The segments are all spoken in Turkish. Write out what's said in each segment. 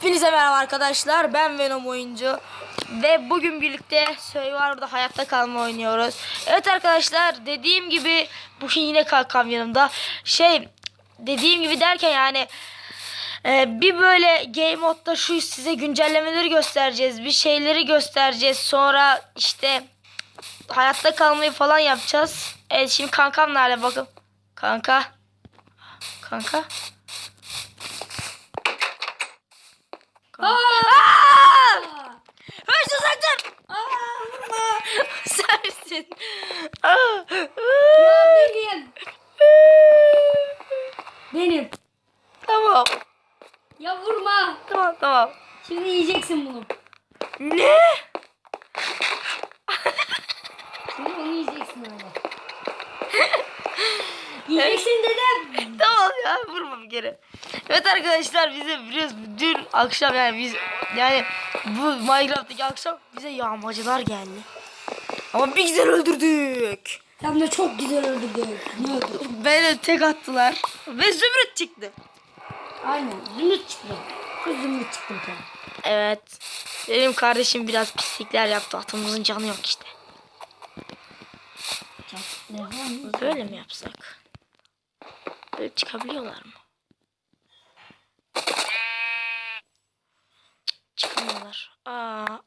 Hepinize merhaba arkadaşlar. Ben Venom oyuncu. Ve bugün birlikte Survivor'da hayatta kalma oynuyoruz. Evet arkadaşlar dediğim gibi bugün yine kankam yanımda. Şey dediğim gibi derken yani e, bir böyle game modda şu size güncellemeleri göstereceğiz. Bir şeyleri göstereceğiz. Sonra işte hayatta kalmayı falan yapacağız. Evet şimdi kankam nerede bakın. Kanka. Kanka. Aa! Hırsız sakın! Sensin. Aa! Ya benim. Benim. Tamam. Ya vurma. Tamam tamam. Şimdi yiyeceksin bunu. Ne? Şimdi onu yiyeceksin öyle. yiyeceksin dedim. Tamam ya vurma bir kere. Evet arkadaşlar bize biraz dün akşam yani biz yani bu Minecraft'taki akşam bize yağmacılar geldi. Ama bir güzel öldürdük. Hem de çok güzel öldürdük. Ne öldürdük? Beni tek attılar. Ve zümrüt çıktı. Aynen. Zümrüt çıktı. Şu zümrüt çıktı. Evet. Benim kardeşim biraz pislikler yaptı. Atımızın canı yok işte. Böyle mi yapsak? Böyle çıkabiliyorlar mı?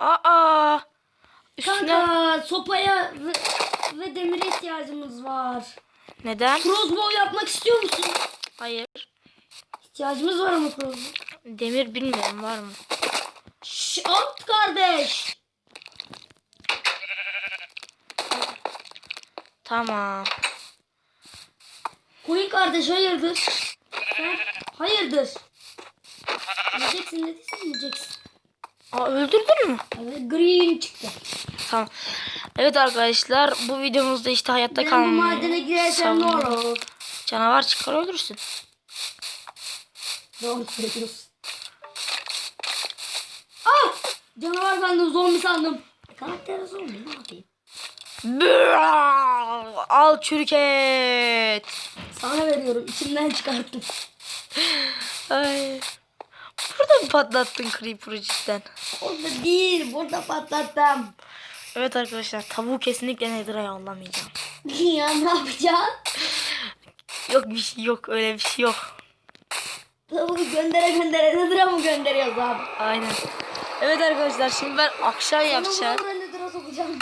Aa. Üstüne Kanka sopaya ve, ve demire ihtiyacımız var. neden? Crossbow yapmak istiyor musun? Hayır. İhtiyacımız var ama crossbow. Demir bilmiyorum var mı? Şşş at kardeş. Tamam. Koyun kardeş hayırdır? Ha? Hayırdır? Yiyeceksin dediysen yiyeceksin. Aa, öldürdün mü? Evet green çıktı. Tamam. Evet arkadaşlar bu videomuzda işte hayatta Ben bu kalma. madene girersem ne olur? Canavar çıkar öldürürsün. Doğru söylüyorsun. Ah! Canavar sandım, zombi sandım. Karakter zombi ne yapayım? Bırak! Al çürük et. Sana veriyorum, içimden çıkarttım. Ay. Burada mı patlattın Creeper'ı cidden? Orada değil, burada patlattım. Evet arkadaşlar tavuğu kesinlikle Nether'a yollamayacağım. ya ne yapacaksın? Yok bir şey yok öyle bir şey yok. Tavuğu göndere göndere Nether'a mı gönderiyoruz abi? Aynen. Evet arkadaşlar şimdi ben akşam yapacağım. bunu Nether'a sokacağım.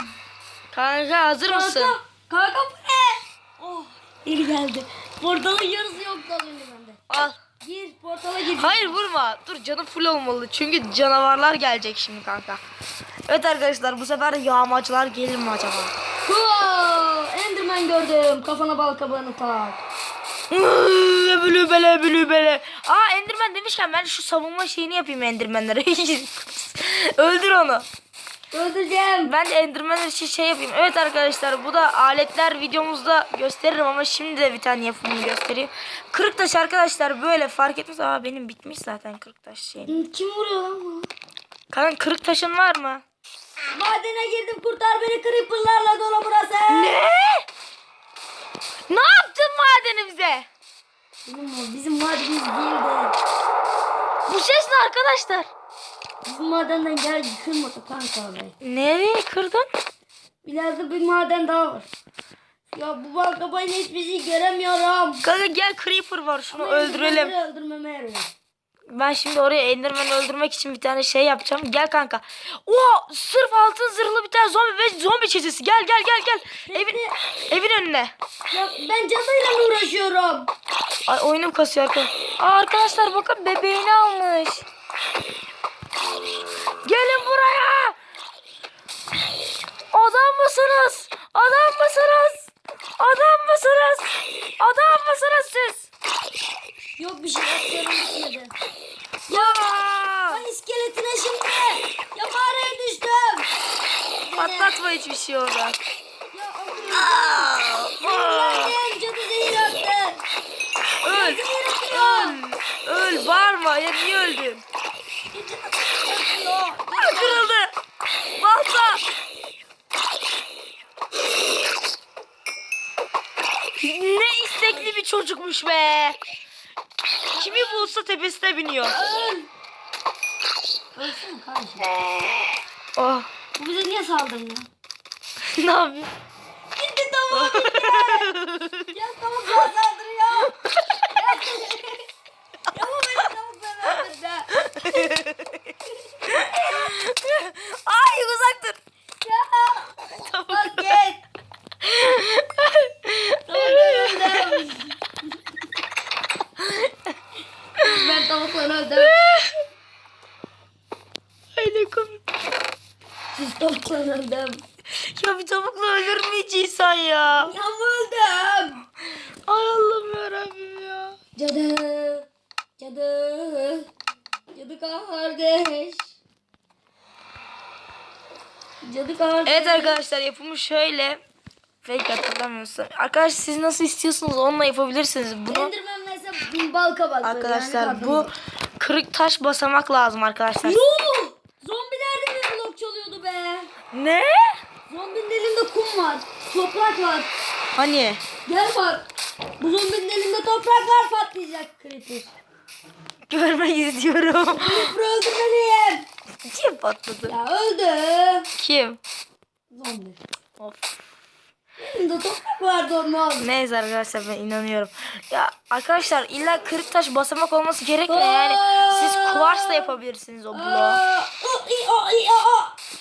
Kanka hazır mısın? Kanka, kanka bu ne? Oh, iyi geldi. Portalın yarısı yok az önce bende. Al. Gir, portala gir. Hayır vurma. Dur canım full olmalı. Çünkü canavarlar gelecek şimdi kanka. Evet arkadaşlar bu sefer yağmacılar gelir mi acaba? Wow, Enderman gördüm. Kafana bal kabağını tak. Bülü bele bülü bele. Aa Enderman demişken ben şu savunma şeyini yapayım Enderman'lere. Öldür onu. Öldüreceğim. Ben de Enderman için şey yapayım. Evet arkadaşlar bu da aletler videomuzda gösteririm ama şimdi de bir tane yapımını göstereyim. Kırık taş arkadaşlar böyle fark etmez. Aa benim bitmiş zaten kırık taş şey. Kim vuruyor lan bu? Kanka kırık taşın var mı? Madene girdim kurtar beni creeperlarla dolu burası. Ne? Ne yaptın madenimize? Bizim, bizim madenimiz değildi. Bu ses ne arkadaşlar? Bizim madenden gel yıkılmadı kanka abi. Nereye kırdın? İleride bir maden daha var. Ya bu bal kabağıyla hiçbir şey göremiyorum. Kanka gel creeper var şunu Ama öldürelim. Enderman'leri Öldürmeme yarıyor. Ben şimdi oraya Enderman'ı öldürmek için bir tane şey yapacağım. Gel kanka. Oo sırf altın zırhlı bir tane zombi ve zombi çetesi. Gel gel gel gel. Evin evin önüne. Ya ben cadıyla mı uğraşıyorum? Ay oyunum kasıyor arkadaşlar. Aa, arkadaşlar bakın bebeğini almış. Gelin buraya. Adam mısınız? Adam mısınız? Adam mısınız? Adam mısınız siz? Yok bir şey yapıyorum bitmedi. Ya! Ay iskeletine şimdi. Ya mağaraya düştüm. Patlatma hiçbir şey orada. Ya Allah'ım. Cadı zehir attı. Öl. Öl. Öl. Bağırma. Ya niye öldün? Kırıldı. Balta. Ne istekli bir çocukmuş be. Kimi bulsa tepesine biniyor. Öl. Ölsene kardeşim. Oh. Bu bize niye saldırmıyor? ne yapıyor? Gitti tavuğa gitti. ya tavuk bana saldırıyor. ya bu beni tavukla öldürdü. Ay uzak dur. Tavukla öldüm. ben tavukla öldüm. Ay ne komik. Siz tavukla öldüm. Ya bir tavukla ölür mü hiç insan ya? Ya öldüm. Ay Allah'ım yarabbim ya. Cadı. Cadı. Kardeş. Cadı kardeş. Evet arkadaşlar yapımı şöyle. Fake hatırlamıyorsam. Arkadaşlar siz nasıl istiyorsunuz onunla yapabilirsiniz. Bunu Enderman mesela bal kabakları. arkadaşlar yani bu kırık taş basamak lazım arkadaşlar. Yuh! Zombiler de bir blok çalıyordu be. Ne? Zombinin elinde kum var. Toprak var. Hani? Gel bak. Bu zombinin elinde toprak var patlayacak kritik. Görmek istiyorum. Creeper öldürmeliyim. Kim patladı? Ya öldü. Kim? Zombi. Of. Elinde toprak vardı onun. Neyse arkadaşlar ben inanıyorum. Ya arkadaşlar illa kırık taş basamak olması gerekmiyor yani. Siz kuvarsla yapabilirsiniz o bloğu.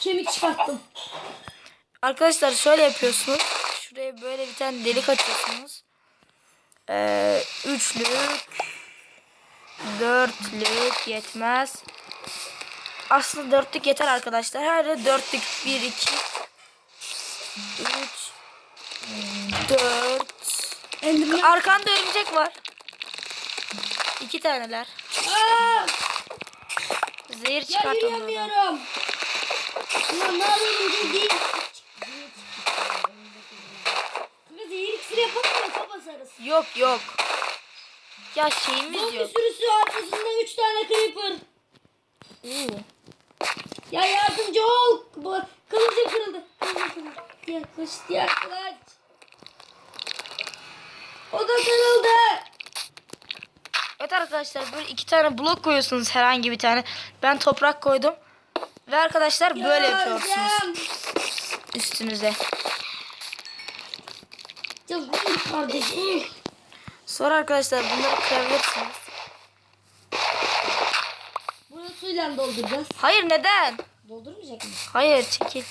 Kemik çıkarttım. Arkadaşlar şöyle yapıyorsunuz. Şuraya böyle bir tane delik açıyorsunuz. Ee, üçlük, dörtlük yetmez. Aslında dörtlük yeter arkadaşlar. Her yere dörtlük. Bir, iki, üç, dört. Enderman. Arkanda örümcek var. İki taneler. Aa, Zehir ya çıkart onlardan. yürüyemiyorum. Ulan ne yapayım değil. Kız zehir iksiri yapamıyor kafa sarısı. Yok yok. Ya şeyimiz Zombi yok. sürüsü arkasında 3 tane creeper. Oo. Ya yardımcı ol. Bu kılıcım kırıldı. Kılıcım kırıldı. Yaklaş yaklaş. O da kırıldı. Evet arkadaşlar böyle iki tane blok koyuyorsunuz herhangi bir tane. Ben toprak koydum. Ve arkadaşlar böyle yapıyorsunuz üstünüze. Ya dur kardeşim. Sonra arkadaşlar bunları kırabilirsiniz. Bunu suyla dolduracağız. Hayır neden? Doldurmayacak mıyız? Hayır çekil.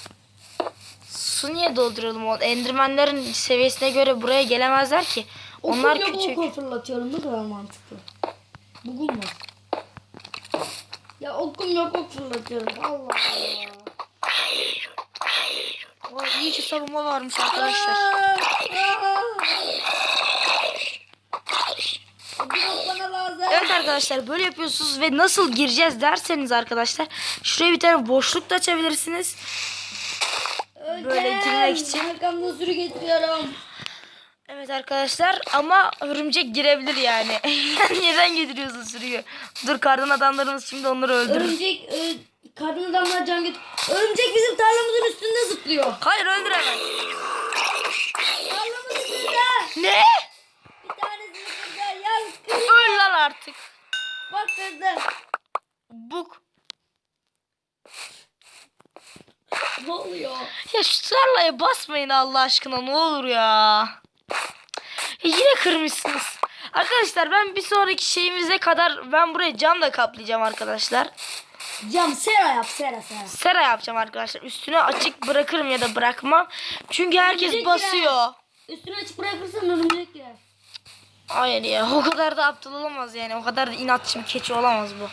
Su niye dolduralım? O endirmenlerin seviyesine göre buraya gelemezler ki. Onlar Okumla küçük. oku fırlatıyorum. Ne kadar mantıklı. Bugün mü? Ya okum yok ok fırlatıyorum. Allah Allah. Vay, iyi ki savunma varmış arkadaşlar. Aa, aa. Bir ok bana lazım. Evet arkadaşlar böyle yapıyorsunuz ve nasıl gireceğiz derseniz arkadaşlar şuraya bir tane boşluk da açabilirsiniz. böyle girmek için. Arkamda sürü getiriyorum. Evet arkadaşlar ama örümcek girebilir yani. Neden getiriyorsun sürüyü? Dur kardan adamlarımız şimdi onları öldürür. Örümcek e, kadın adamlar can götür. Örümcek bizim tarlamızın üstünde zıplıyor. Hayır öldüremez. Tarlamızın üstünde. Ne? Bir tanesi zıplıyor. Ya kız. Öl lan artık. Bak kızdı. Buk. Ne oluyor? Ya şu tarlaya basmayın Allah aşkına ne olur ya. Ya Yine kırmışsınız. Arkadaşlar ben bir sonraki şeyimize kadar ben buraya cam da kaplayacağım arkadaşlar. Cam sera yap sera sera. Sera yapacağım arkadaşlar. Üstüne açık bırakırım ya da bırakmam. Çünkü herkes basıyor. Üstüne açık bırakırsan örümcek yer. Hayır ya o kadar da aptal olamaz yani. O kadar da inatçı bir keçi olamaz bu.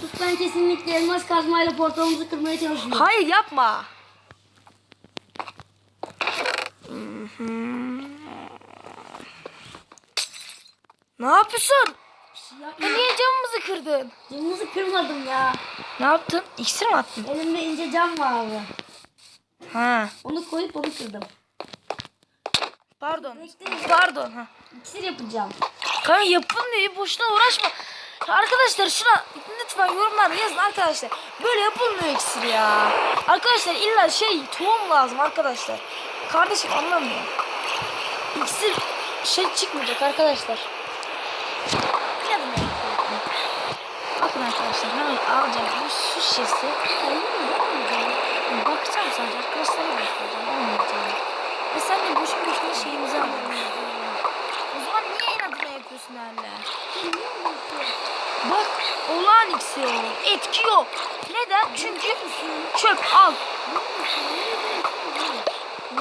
Sus ben kesinlikle elmas kazmayla portalımızı kırmaya çalışıyorum. Hayır yapma. Ne yapıyorsun? Ya, Ya niye camımızı kırdın? camımızı kırmadım ya. Ne yaptın? İksir mi attın? Elimde ince cam vardı. Ha. Onu koyup onu kırdım. Pardon. Bekle. Pardon. Ha. İksir yapacağım. Kanka yapılmıyor. Boşuna uğraşma. Arkadaşlar şuna lütfen yorumlarda yazın arkadaşlar. Böyle yapılmıyor iksir ya. Arkadaşlar illa şey tohum lazım arkadaşlar. Kardeşim anlamıyor. İksir şey çıkmayacak arkadaşlar. Ne demek? arkadaşlar. Hemen alacağım. Bu su şişesi. Bakacağım sadece. Olmayacağım. Ve sen de boşu boşuna şeyimizi alıyorsun. O zaman niye inadına yapıyorsun hala? Bak olağan iksiri o. Etki. Neden? Çünkü çöp al.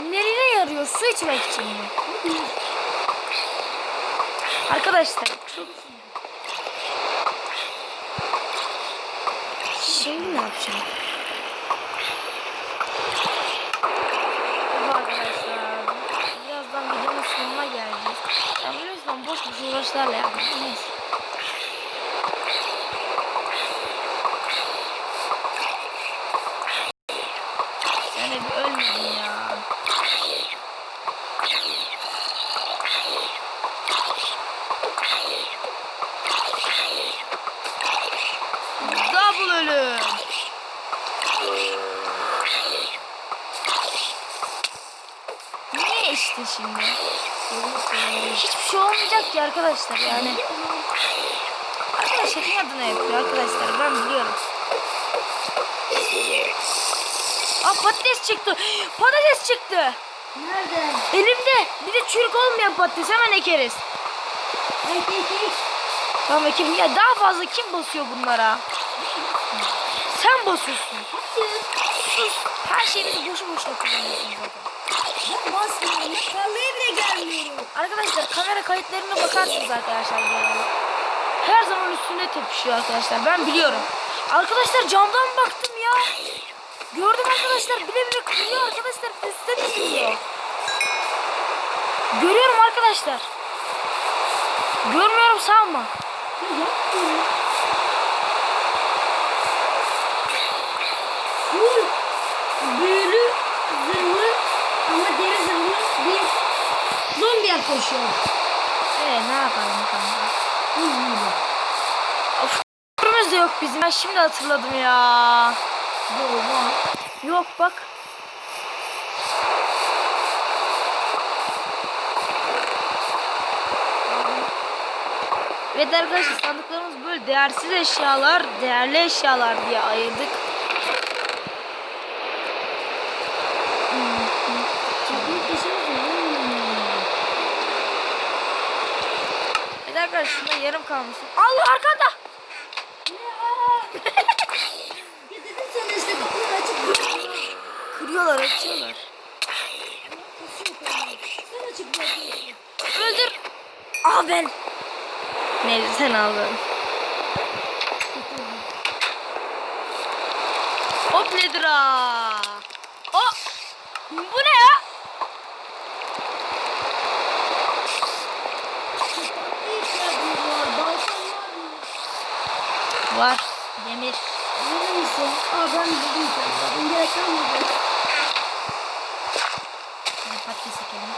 Nereye yarıyor? Su içmek için mi? Arkadaşlar. Şimdi ne yapacağım? Evet arkadaşlar. Birazdan videonun sonuna geleceğiz. Ben uğraşlarla yaptım. Neyse. Sen de bir ölmedin ya. Double ölüm. Niye işte şimdi? Hiçbir şey olmayacak ki arkadaşlar yani. Arkadaşlar ne adına yapıyor arkadaşlar ben biliyorum. Aa patates çıktı. Patates çıktı. Nerede? Elimde. Bir de çürük olmayan patates hemen ekeriz. Ek ek ek. Tamam ekelim. Ya daha fazla kim basıyor bunlara? Sen basıyorsun. Sus. Her şeyimizi boşu boşuna kullanıyorsun zaten. Basmıyorum. Ben bile gelmiyorum. Arkadaşlar kamera kayıtlarına bakarsınız arkadaşlar. Her zaman üstünde tepişiyor arkadaşlar. Ben biliyorum. Arkadaşlar camdan baktım ya. Gördüm arkadaşlar bile bile kırıyor arkadaşlar. Üstte tepişiyor. Görüyorum arkadaşlar. Görmüyorum sanma. Ya yapmıyorum. Full büyülü zırhlı ama deri zırhlı bir zombi yaklaşıyor. Ee ne yapalım kanka? Of de yok bizim. Ben şimdi hatırladım ya. Doğru var. Yok bak. Evet arkadaşlar sandıklarımız böyle değersiz eşyalar, değerli eşyalar diye ayırdık. Evet arkadaşlar şunda yarım kalmış. Allah arkanda. Ya dedim sana işte kapıları açık bırakma. Kırıyorlar, açıyorlar. Sen açık bırakıyorsun. Öldür. Aa ben. Neyse sen aldın. Hop nedir ha? O. Bu ne ya? Ne ihtiyacımız var? Balkan var mı? Var. Demir. Emin misin? Aa ben buldum seni. Ben gerek kalmadı. Hadi patates ekelim.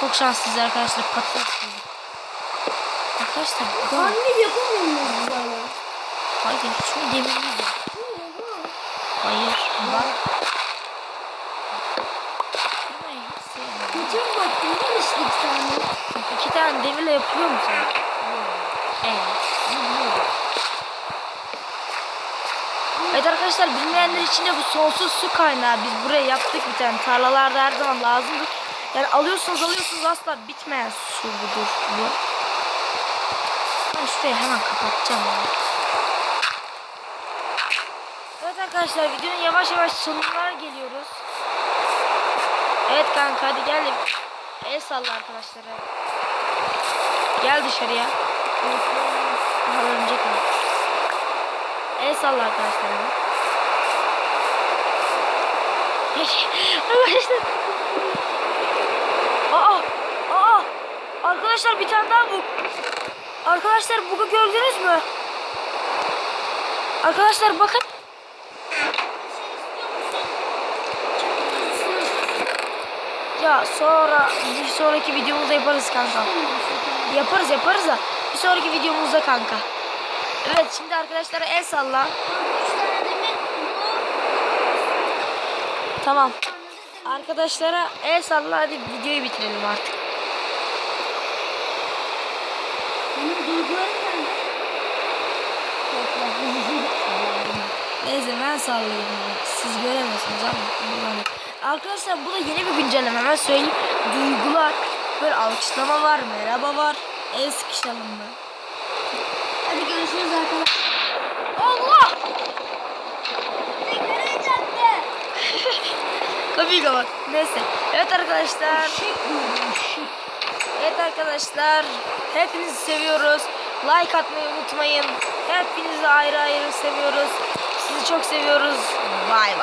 Çok şanslıyız arkadaşlar patates bulduk. Arkadaşlar bu kadar. Anne yapamıyor muyuz biz hala? Hayır çünkü demirimiz yok. Hayır. Bak. Geçen baktım var işte iki tane. İki tane demirle yapıyor musun? Ee. Evet arkadaşlar bilmeyenler için de bu sonsuz su kaynağı. Biz buraya yaptık bir tane. Tarlalarda her zaman lazımdır. Yani alıyorsunuz alıyorsunuz asla bitmeyen su budur bu. Ben şurayı hemen kapatacağım ya. Evet arkadaşlar videonun yavaş yavaş sonuna geliyoruz. Evet kanka hadi gel. de El salla arkadaşlara. Gel dışarıya. Aha örümcek var. El salla arkadaşlara. arkadaşlar. Aa! Aa! Arkadaşlar bir tane daha bu. Arkadaşlar bunu gördünüz mü? Arkadaşlar bakın. Ya sonra bir sonraki videomuzda yaparız kanka. Yaparız yaparız da bir sonraki videomuzda kanka. Evet şimdi arkadaşlara el salla. Tamam. Arkadaşlara el salla hadi videoyu bitirelim artık. Neyse ben sallıyorum. Siz göremiyorsunuz ama. Arkadaşlar bu da yeni bir güncelleme. Hemen söyleyeyim. Duygular. Böyle alkışlama var. Merhaba var. El sıkışalım mı? Hadi görüşürüz arkadaşlar. Allah! Nereye çarptı? Kapıyı kapat. Neyse. Evet arkadaşlar. Evet arkadaşlar. Hepinizi seviyoruz. Like atmayı unutmayın. Hepinizi ayrı ayrı seviyoruz. Sizi çok seviyoruz. Bay bay.